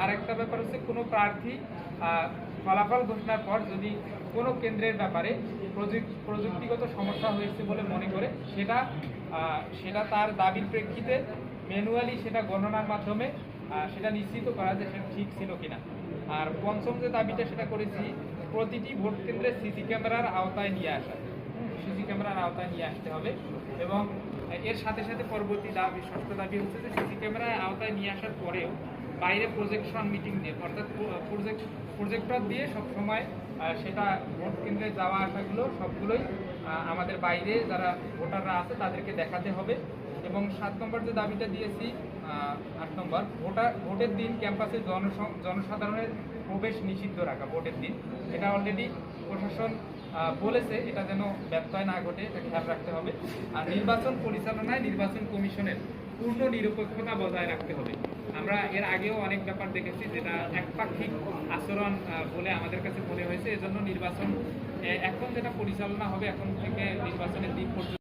আর একটা ব্যাপার হচ্ছে কোনো প্রার্থী ফলাফল ঘোষণার পর যদি কোনো কেন্দ্রের ব্যাপারে প্রযুক্তিগত সমস্যা হয়েছে বলে মনে করে, সেটা সেটা তার দাবির প্রেক্ষিতে ম্যানুয়ালি সেটা গণনার মাধ্যমে সেটা নিশ্চিত করা যে সেটা ঠিক ছিল কিনা। আর পঞ্চম যে দাবিটা সেটা করেছি, প্রতিটি ভোট কেন্দ্রে সিসি ক্যামেরার আওতায় নিয়ে আসা। সিসি ক্যামেরার আওতায় নিয়ে আসতে হবে এবং এর সাথে সাথে পরবর্তী দাবি, ষষ্ঠ দাবি হচ্ছে যে সিসি ক্যামেরার আওতায় নিয়ে আসার পরেও বাইরে প্রজেকশন মিটিং নিয়ে অর্থাৎ প্রজেক্ট প্রজেক্টর দিয়ে সবসময় আহ, সেটা ভোট কেন্দ্রে যাওয়া আসাগুলো সবগুলোই আমাদের বাইরে যারা ভোটাররা আছে তাদেরকে দেখাতে হবে। এবং সাত নম্বর যে দাবিটা দিয়েছি আট নম্বর ভোটার ভোটের দিন ক্যাম্পাসে জনস- জনসাধারণের প্রবেশ নিষিদ্ধ রাখা ভোটের দিন। এটা অলরেডি প্রশাসন বলেছে এটা যেন ব্যত্যয় না ঘটে এটা খেয়াল রাখতে হবে। আর নির্বাচন পরিচালনায় নির্বাচন কমিশনের পূর্ণ নিরপেক্ষতা বজায় রাখতে হবে। আমরা এর আগেও অনেক ব্যাপার দেখেছি যেটা একপাক্ষিক আচরণ বলে আমাদের কাছে মনে হয়েছে। এজন্য নির্বাচন এখন যেটা পরিচালনা হবে, এখন থেকে নির্বাচনের দিন পর্যন্ত